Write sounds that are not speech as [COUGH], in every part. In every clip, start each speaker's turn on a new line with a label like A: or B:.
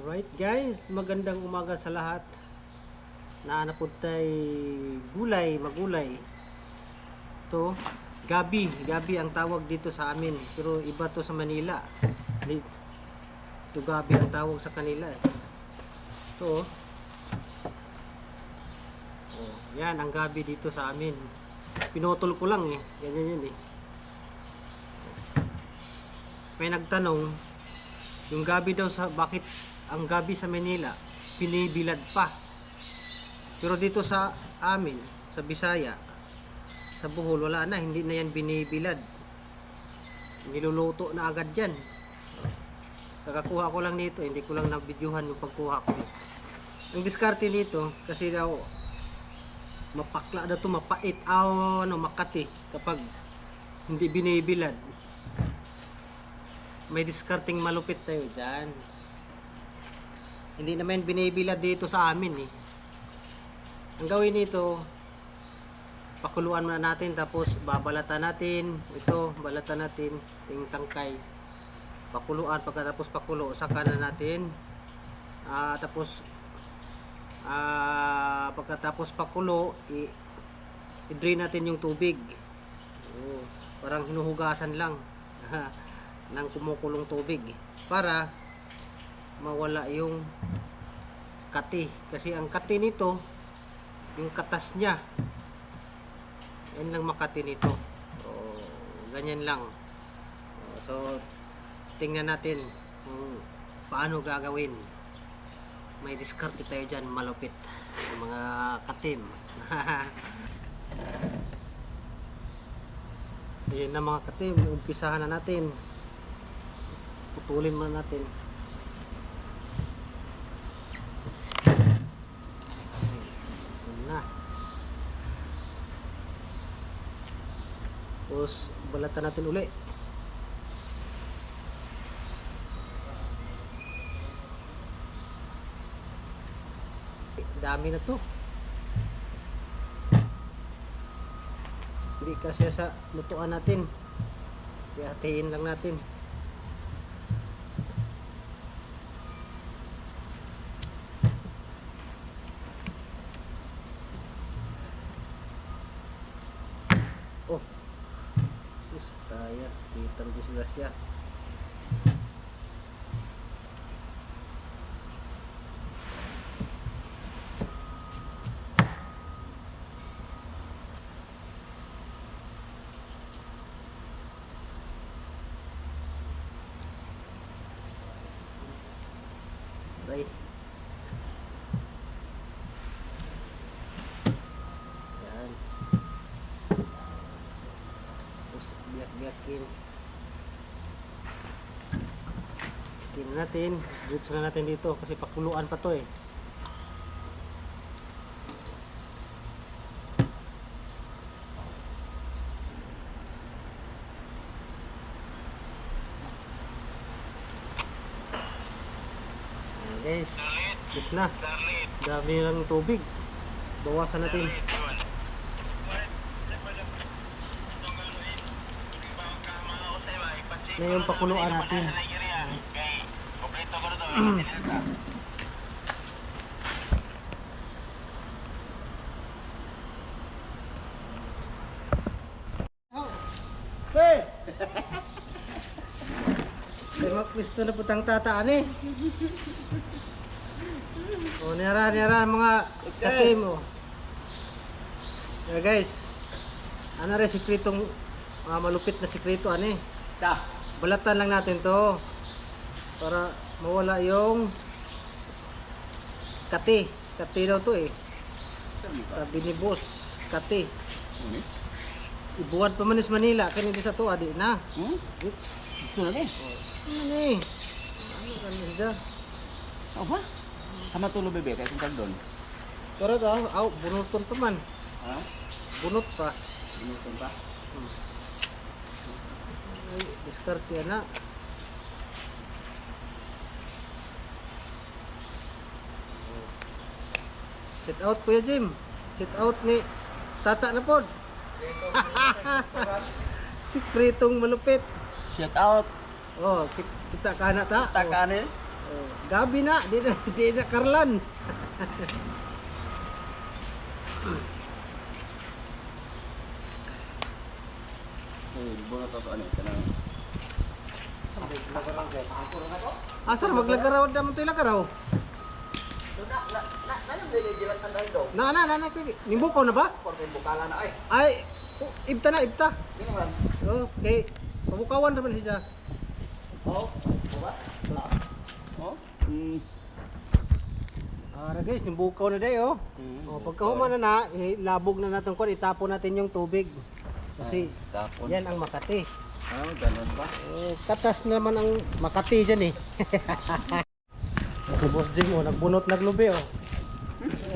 A: Right guys, magandang umaga sa lahat. Naanapod tay gulay, magulay. To gabi, gabi ang tawag dito sa amin. Pero iba to sa Manila. To gabi ang tawag sa kanila. To Oh, yan ang gabi dito sa amin. Pinutol ko lang eh. Ganyan yun eh. May nagtanong, yung gabi daw sa bakit ang gabi sa Manila pinibilad pa. Pero dito sa amin, sa Bisaya, sa Bohol wala na, hindi na yan binibilad. Niluluto na agad yan. Kakakuha ko lang nito, hindi ko lang nabidyuhan yung pagkuha ko. Ang diskarte nito, kasi daw mapakla daw to mapait aw ano makati kapag hindi binibilad may discarding malupit tayo dyan hindi naman binibilad dito sa amin eh. Ang gawin nito pakuluan muna natin tapos babalatan natin. Ito balatan natin ting tangkay. Pakuluan pagkatapos pakulo saka na natin. Ah, tapos ah, pagkatapos pakulo i- i-drain natin yung tubig. Oo, parang hinuhugasan lang [LAUGHS] ng kumukulong tubig para mawala yung kati. Kasi ang kati nito yung katas niya yan lang makati nito. So, ganyan lang. So tingnan natin kung paano gagawin. May diskarte tayo dyan malupit. Yung mga katim. [LAUGHS] Ayan na mga katim, umpisahan na natin. Putulin muna natin. Ayan na. Tapos balatan natin uli. Dami na to. Hindi kasi sa lutuan natin. Kaya hatiin lang natin. Oh. Sus, taya. Disgrasya. Right. Yan. Biyak-biyakin. Natin. Dito na natin dito kasi pakuluan pa to eh. Guys. Yes na. Dami ng tubig. Bawasan natin. Na yung pakuluan natin. Hey! Ay, magpwisto na putang tataan eh. O, nira, nira, mga katim o. Yeah, guys. Ano rin, sikretong, mga malupit na sikreto, ano eh. Balatan lang natin to. Para mawala yung kati. Kati daw to eh. Sabi ni boss, kati. Ibuwad pa man sa Manila, kani di sa to, adi na.
B: Hmm? Ito na rin.
A: Ano eh? Ano kan siya?
B: O ba? Sama tulo bebe, kaya kung doon.
A: Pero daw, aw, bunuton pa man.
B: Ha?
A: Bunot pa.
B: Inuton pa?
A: Hmm. Diskarte na. Sit out Kuya Jim. Sit out ni Tata na pod. [LAUGHS] Sikretong malupit.
B: Shout out.
A: Oh, ki- kita ka na ta.
B: Taka ni.
A: Oh, Oh, gabi na, di na, [LAUGHS] di na karlan. [LAUGHS] Asar maglagaraw naman to ilagaraw. Na na na na pili. Nimbukaw na ba?
B: bukala na ay.
A: Ay, oh, ibta na ibta. Okay. Pabukawan naman siya.
B: Oh, ba? Oh. Hmm.
A: Ara guys, nimbukaw na day oh. Oh, pagkahuma na na, eh, labog na natin kon itapon natin yung tubig. Kasi
B: tapon.
A: yan ang Makati.
B: Ah, ganun ba?
A: Eh, katas naman ang Makati dyan eh. [LAUGHS] Si Boss Jing oh, nagbunot naglubi oh.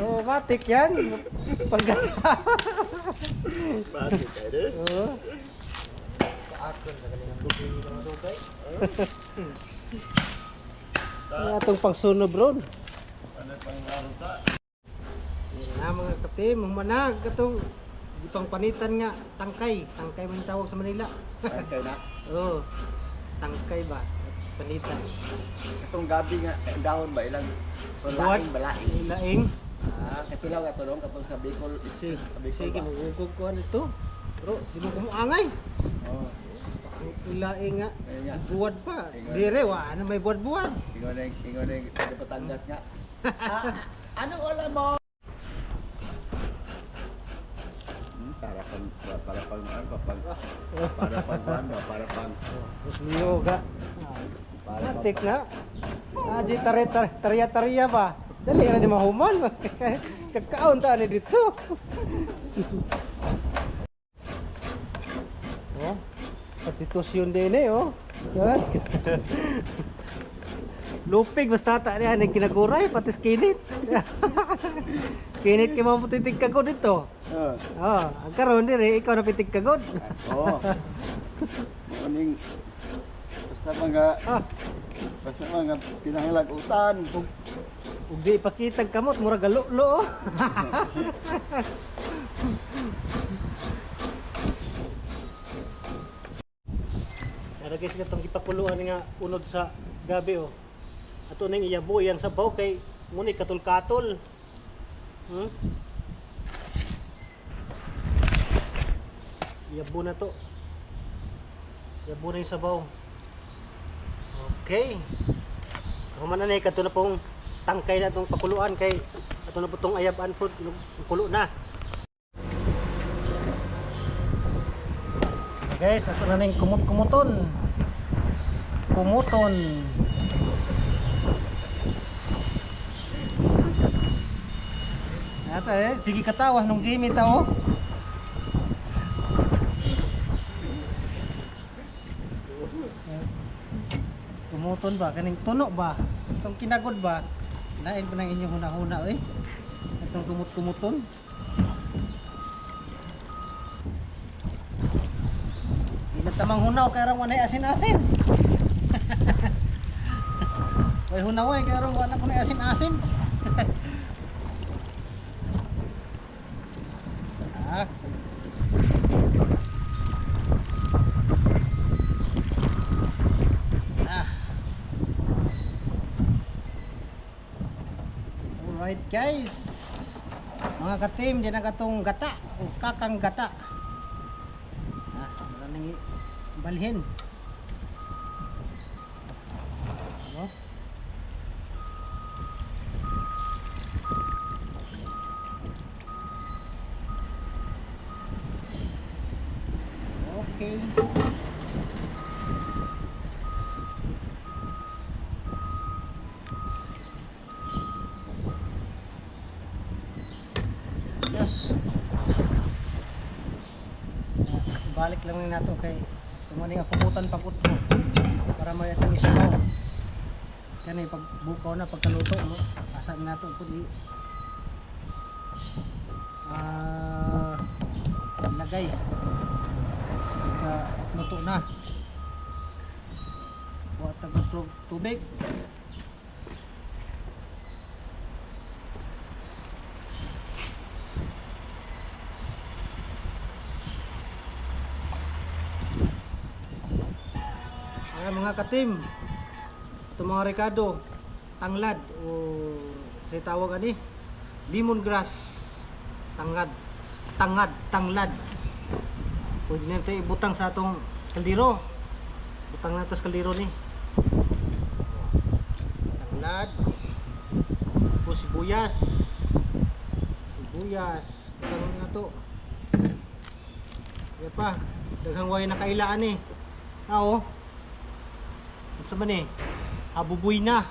A: Oh, matik yan. Pag
B: Bakit kayo?
A: Oh. [LAUGHS] Kaakon na galing ang lubi ng mga dugay. Ay, atong pangsunob ron.
B: Ano pang?
A: Yan na mga katim, humanag katong ipang panitan nga tangkay, tangkay man tawag sa Manila.
B: Ay, kayo na. [LAUGHS]
A: Oo. tangkay ba? Panitan.
B: Itong gabi nga, eh, dahon ba ilang? Balaing, balaing.
A: Laing.
B: Ah, katulaw ka tulong katong sa Bicol.
A: Sige, sige magugog ko ano to. Bro, di mo kumuangay. Ilaing nga.
B: ayun nga.
A: Buwad pa. Dire, wa ano may buwad-buwad.
B: Ingon na, ingon na, sa Batangas nga. [LAUGHS] ah, ano wala mo? Hmm, para pang, para pang, ano, pang, para pang, para pang, para pang,
A: Matik na. Aji tare tare tarya tarya ba? Dali ra di mahuman. [LAUGHS] Kakaon ta ni dito. [LAUGHS] oh. Substitution din eh oh. Yes. [LAUGHS] Lupig basta ta niya nang kinaguray pati skinit. Kinit kay mo titig kagod dito.
B: Ah,
A: Oh, ang karon dire ikaw na pitig kagod.
B: Oo. Morning. Basta mga,
A: ah,
B: basta mga pinanglagutan.
A: ug, ug di ipakitag kamot mura galulo. oh. [LAUGHS] Ara guys katong gipapuluan nga unod sa gabi oh. Ato ning iyabo yang sabaw kay muni katul-katul. Hmm? Iyabo na to. Iyabo na yung sabaw. Okay. Human na ni kato na pong tangkay na itong pakuluan kay ato na po itong ayaban po pulo na. Okay, guys, ato na ning kumut-kumuton. Kumuton. Ata eh, sige katawas nung Jimmy tao. Tumuton ba? Kaning tuno ba? Itong kinagod ba? Lain pa ng inyong huna-huna eh. Itong kumut-kumuton. Tamang hunaw kaya rong wanay asin-asin. [LAUGHS] Way hunaw eh kaya rong wala ko na asin-asin. [LAUGHS] ah. Ah. Alright guys. Mga ka-team, diyan ang katong gata o kakang gata. Ah, balhin. Ano? Okay. Yes. Balik lang na nato kay tumani nga kumutan pagkut mo para may atang isabaw. Kani pag bukaw na pagkaluto mo, asa na nato pud ah lagay. Pagka luto na. Tag tubig. Mga katim. Ito mga Ricardo. tanglad o sa tawag ani lemongrass tangad tangad tanglad pwede na ito ibutang sa atong kaldero butang na ito sa kaldero ni tanglad o sibuyas sibuyas butang na to Yan pa, daghang way nakailaan eh. Ah, oh. Sa man eh? Habuboy na.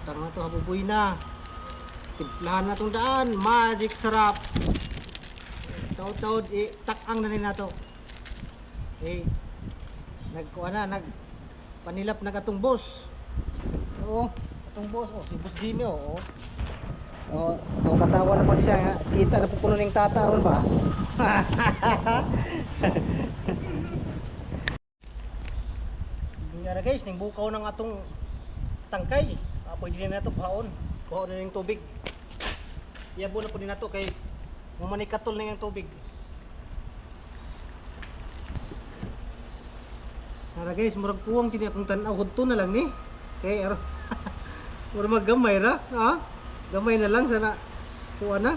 A: Utang na to, habuboy na. Timplahan na tong daan. Magic sarap. Taod-taod, eh, takang na rin na to. Eh, nagkuha na, nag panilap na katong boss. Oo, katong boss. Oh, si Boss Jimmy, oh. Oh, oh katawa naman siya. Kita na po kuno ning tata ron ba? [LAUGHS] Nga guys, ning bukaw ng atong tangkay. Ah, pwede na nato paon. Kuha na ning tubig. Iyabo na po din nato kay mumanikatol na yung tubig. Nara guys, murag kuwang kini akong tanaw hudto na lang ni. Kay aro. [LAUGHS] murag maggamay ra, ha? Gamay na lang sana kuha na.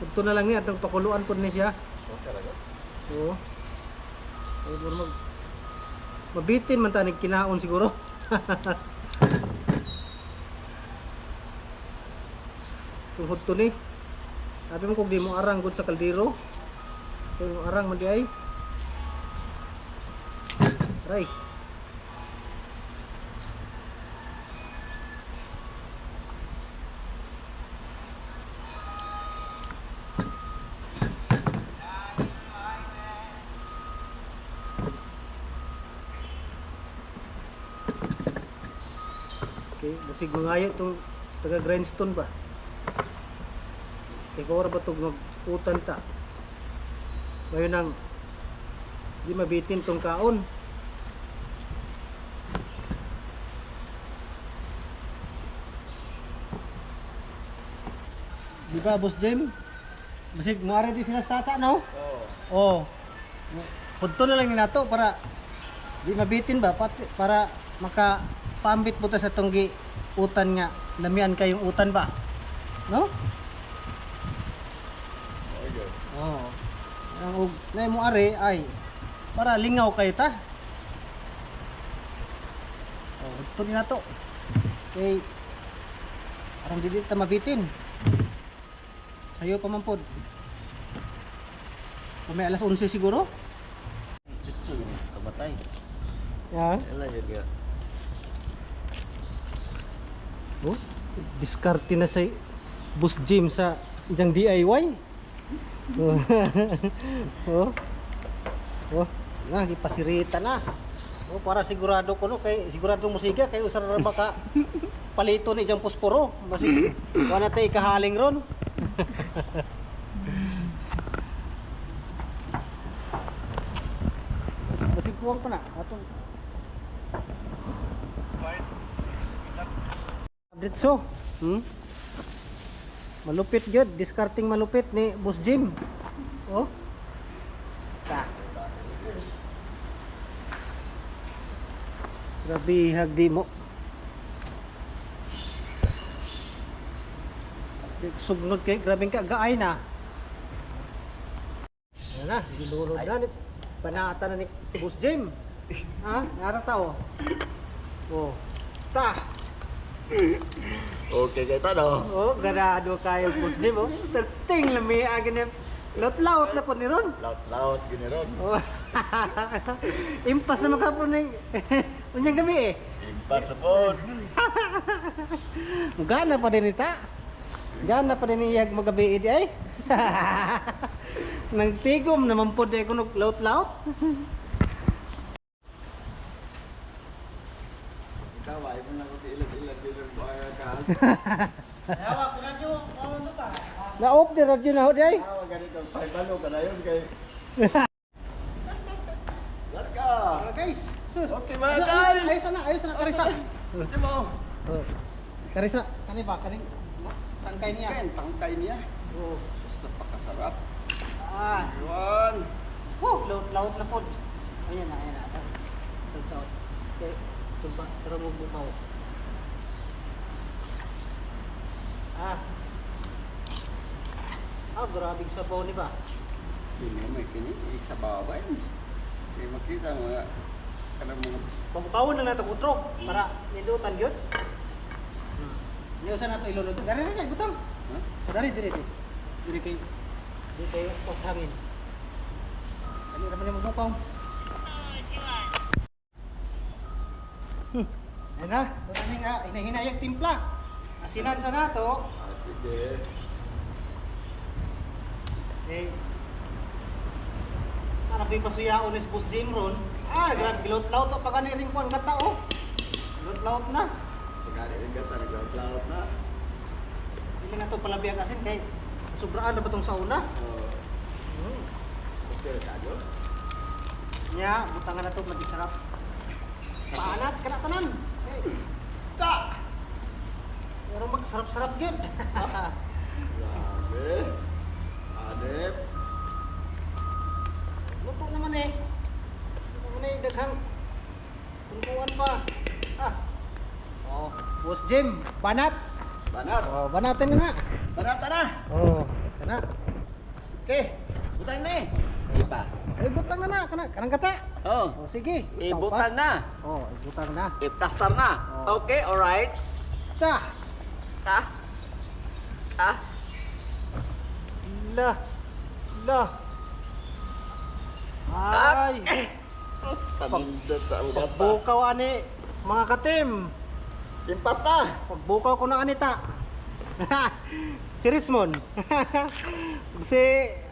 A: Hudto na lang ni atong pakuluan po ni siya.
B: Oh, talaga?
A: Oo. Ay, puro mag... Mabitin man tanig kinaon siguro. Tuhod to ni. Sabi mo kung di mo arang gud sa kaldero. Kung arang man di ay. Aray. Basig mangayo tong taga grindstone ba? Kaya kung ba itong magputan ta? Ngayon ang di mabitin tong kaon. Di ba, Boss Jem? Basig, muari di sila sa tata, no?
B: Oo.
A: Oh. Punto na lang ni nato para di mabitin ba pati para maka pambit buta sa tunggi utan nga lamian kayong utan ba? No?
B: Oh,
A: ang ug nay mo are ay para lingaw kay ta. Oh ito ni nato. Kay aram di ta mabitin. Sayo pa man pod may alas 11 siguro.
B: Sitso yun. Kamatay.
A: yan
B: Kailan yun nga?
A: Oh, diskarte na sa bus gym sa isang DIY. [LAUGHS] Oh. oh. Oh, na gipasirita na. Oh, para sigurado ko no kay sigurado mo siga kay usara ra baka palito ni jang posporo. Wala tay kahaling ron. [LAUGHS] Basig kuwang ko na. Atong Ditso. Hmm? Malupit gyud, discarding malupit ni Boss Jim. Oh. Ta. Grabe hagdi mo. Sugnod kay grabing ka gaay na. Yan na, gilurod na ni panata na ni Boss Jim. Ha? Nara tao. Oh. Ta.
B: Okay, kay tano.
A: Oh, garado kayo Boss Jim oh. Terting lami agin na laut-laut na po ni Ron.
B: Laut-laut, giniron.
A: Oh. [LAUGHS] Impas na makapon ng [LAUGHS] unyang gabi eh.
B: Impat na po. [LAUGHS]
A: Gana pa din ita. Gana pa din iyag magabi ay. Nang tigom naman po di ko laut-laut.
B: Ikaw, ay mo lang ko ilag-ilag din ang buhay ka. [LAUGHS]
A: Na-off di radyo na ho di ay.
B: Tawa ganito, paibalo ka na yun kay... Lat ka!
A: Mga guys, sus.
B: Okay, mga guys!
A: Ayos na, ayos na, karisa.
B: Di mo?
A: Oh. Karisa, kani ba? Kani? Tangkay niya.
B: Ken, tangkay niya.
A: Oh.
B: Basta pakasarap.
A: Ah.
B: Yuan!
A: Woo! Laut-laut na po. Ayan na, ayan na. Laut-laut. Okay. Tumba, tara mo bumaw. Ah. Ah, grabing sabaw ni ba?
B: Hindi mo kini sa baba yun. Hindi makita mga kanang mga
A: Pamukawon na nato utrog para nidutan yun. Hmm. Niyo sa nato ilulod. Dari dari butang.
B: ha?
A: Dari dari dari. Dari kay dari kay pos hangin. Ano naman yung mukaw? Hmm. Ayun na, doon na nga, hinahinayag timpla. Asinan sa nato.
B: Ah, sige.
A: Eh, Ano ko'y pasuyaon ni Boss Jim ron? Ah, grabe, gilot-laut to pag ring kuan kata oh. Gilot-laut na.
B: Pagkali rin ka tayo naglaot na.
A: Hindi na to palabihan asin kay sobraan na ba tong sauna?
B: Oh,
A: Hmm.
B: okay ka do.
A: Nya, butangan na to maging sarap. [LAUGHS] Paanat kana tanan. Hey.
B: Ka.
A: Pero magsarap-sarap gyud.
B: Grabe. [LAUGHS] Adep.
A: Luto naman eh. Luto naman eh, daghang tungkuan pa. Ah. Oh, Boss Jim, banat.
B: Banat.
A: Oh, banatin na na.
B: Banata na.
A: Oh, kana.
B: Okay. Butang na eh. Ipa.
A: Eh, butang na na, kana, kanang kata.
B: Oh.
A: Oh, sige.
B: Ibutang na.
A: Oh, ibutang na.
B: Iplastar na.
A: Oh.
B: Okay, alright.
A: Ta.
B: Ta. Ta.
A: La. La. Ay.
B: Sus, panindot sa ugat pa.
A: Pagbukaw ani mga katim.
B: Impas na.
A: Pagbukaw ko na anita. [LAUGHS] si Richmond. [LAUGHS] si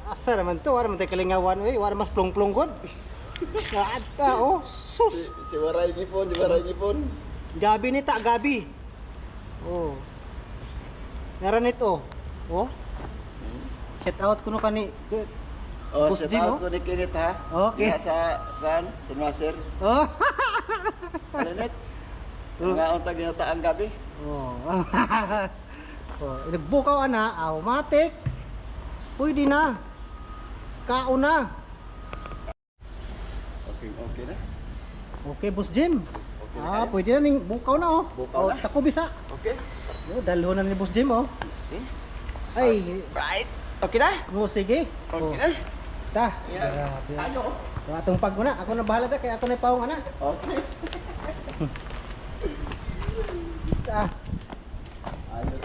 A: asa naman to, wala man tayo kalingawan, eh, wala mas plong-plong god. [LAUGHS] Ata, oh, sus.
B: Si Waray Gipon, si Waray Gipon.
A: Gabi ni ta, gabi. Oh. Naranit oh. Oh. Shout out ko no kani.
B: Oh,
A: Boss
B: shout
A: Jim,
B: out
A: oh.
B: ko ni ha.
A: Okay.
B: Diha sa van, sa Maser.
A: Oh.
B: Kalinit.
A: Oh.
B: Mga untag ginata ang gabi.
A: Oh. [LAUGHS] oh, nagbukaw ana, automatic. Pwede na. Kaon na.
B: Okay, okay na.
A: Okay, Boss Jim. Ah, pwede na ning bukaw na oh.
B: Bukaw
A: oh,
B: na.
A: Tako bisa.
B: Okay.
A: Oh, dalho na ni Boss Jim oh.
B: Okay.
A: Ay,
B: Right. Okay na?
A: mo sige.
B: Okay
A: Oh,
B: na.
A: ta. Grabe.
B: Ano?
A: Yung atong paguna, ako na bahala ta kay ako na paong ana.
B: Okay. [LAUGHS]
A: Ta.
B: Ayos,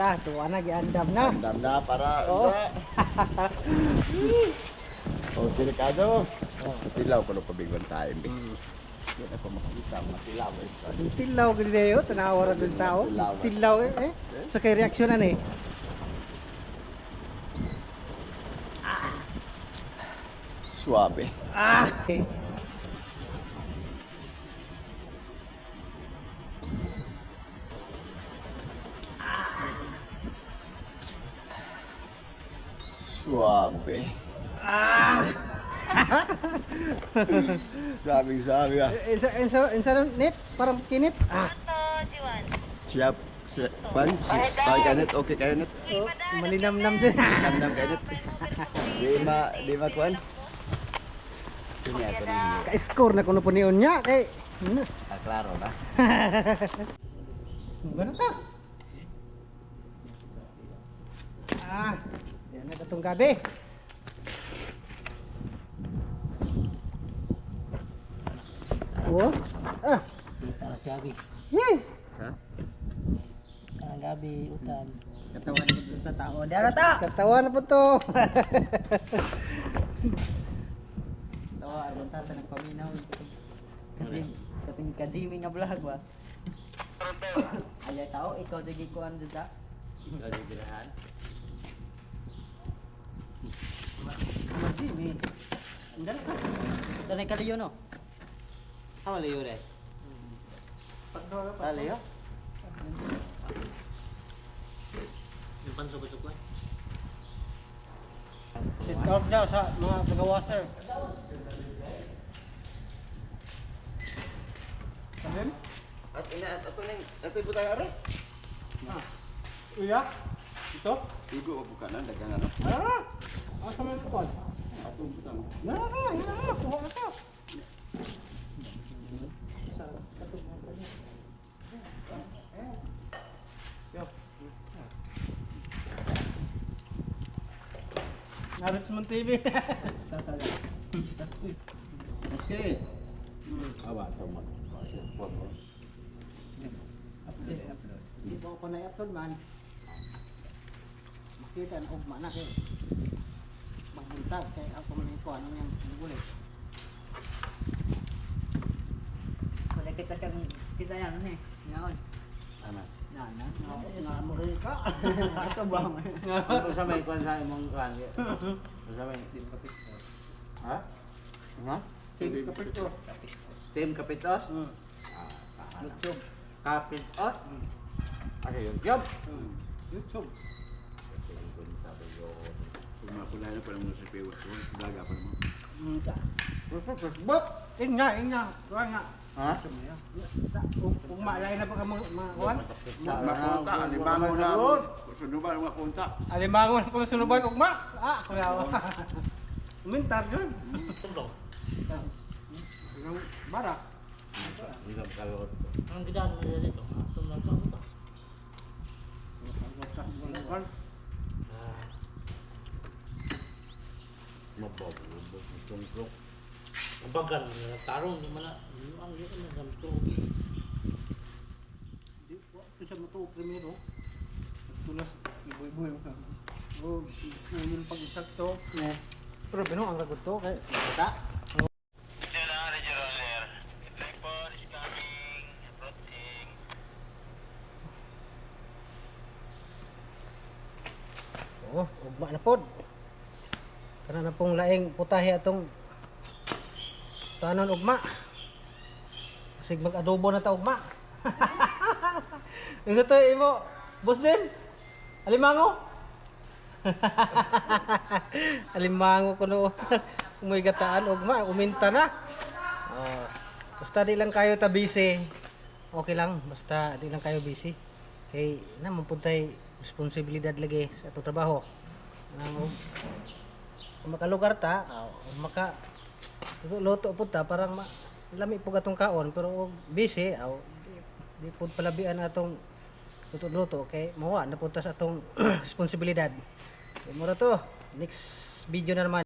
A: Ta, tuwa na giandam na.
B: Andam na para
A: Oo.
B: na. Okay na kado.
A: Oh.
B: Tilaw ko na pabigwan time. Hindi na pa makikita ang mga tilaw. eh.
A: Tilaw gid dayo, tanawa ra din tao.
B: Tilaw.
A: Tilaw eh. eh. Sa kay reaksyonan eh.
B: Suabe.
A: Ah. Okay.
B: Suabe.
A: Ah. [LAUGHS]
B: Sabi sabi ah.
A: Insa insa insa net parang kinit. Ah.
B: Siap. Si, pan, si, ay kanit, okay kanit.
A: Oh, malinamnam din.
B: Namnam kanit. [LAUGHS] Di ma, di ma kuan.
A: Ka-score na kuno po niyon niya kay. Ano?
B: Ah, klaro na.
A: Gano'n ka? Ah, yan na itong gabi. Oh, ah,
C: Taras gabi.
A: yay!
B: Ha?
C: Ang gabi, utan. Katawan ko dun sa tao. Dara ta!
A: Katawa na po to. [LAUGHS]
C: Tawa, argon ta sa nagpaminaw. Kasi, kating kajimi nga vlog ba? Ayay tao, ikaw sige ko ano dun ta?
B: Lagi
A: Ano, Jimmy? Andal ka.
C: Ito na kaliyo no? Ano liyo re?
A: Pagdora
C: Para liyo?
A: Sit out daw sa mga taga-waster. Sabi?
B: At ina at ako ning, ako ibutang are.
A: Ah. Uya? Ito?
B: Igo buka na dagang ano.
A: Ah! Asa man ito?
B: Atong butang.
A: Yan na, yan na, kuha na ka. Sa katong mga niya. Yo. Narits mo TV.
B: Okay. Awa. Phone mo.
C: Upload, upload.
A: Di ba ko na upload man. Makita na ugma na kay magbuntag kay ako man ko ano yang gulit.
C: Wala kita kang kita yan, ano eh. Ngayon.
B: Ano?
C: Na, na.
A: Na mo rin ka. [LAUGHS]
C: Ito ba?
B: Ano sa may kwan sa imong kwan? Ano sa may...
C: Team Kapito.
B: Ha? Ano?
A: Team Kapito.
B: Team Kapitos?
A: Hmm.
B: Ah,
A: YouTube.
B: Kapitos?
A: Hmm.
B: Ano yung job?
A: Hmm. YouTube.
B: Pumapulay na pa naman sa ko. Daga pa naman.
A: Facebook. Inga, inga. Kuha nga.
B: Ha?
A: Kung maalay na pa ka mga mga kuwan.
B: Mapunta, alimango na. Sunuban ang mapunta.
A: Alimango na kung sunuban ugma. Ah, kuya. Umintar yun. Ang barak.
B: Ilang kalot.
D: Ang gidaan mo dito. Tumlang ka ito.
A: Kuwan.
D: Ah,
B: Mababulubog. Tungkrok.
D: ang bagan nila tarong di mana ang yun na gamto.
A: Di ko ito siya mato primero. Tulas iboy-boy. Oh, yung pag sakto. Ne. Pero bino ang ragot to kay bata. Oh, ugma na pod. Kana na pong laing putahe atong tanon ugma. Sig mag-adobo na ta ugma. [LAUGHS] Ito to imo, boss din. Alimango. [LAUGHS] Alimango ko no. [LAUGHS] Umoy gataan ugma, uminta na. Oh, basta di lang kayo ta busy. Okay lang, basta di lang kayo busy. Kay na mapuntay responsibilidad lagi sa atong trabaho. Kung makalugar ta, oh, maka luto po ta parang ma, lami po atong kaon pero busy aw di, di po palabian atong luto-luto kay mawa na punta sa atong [CLEARS THROAT] responsibilidad. Kay mura to. Next video na naman.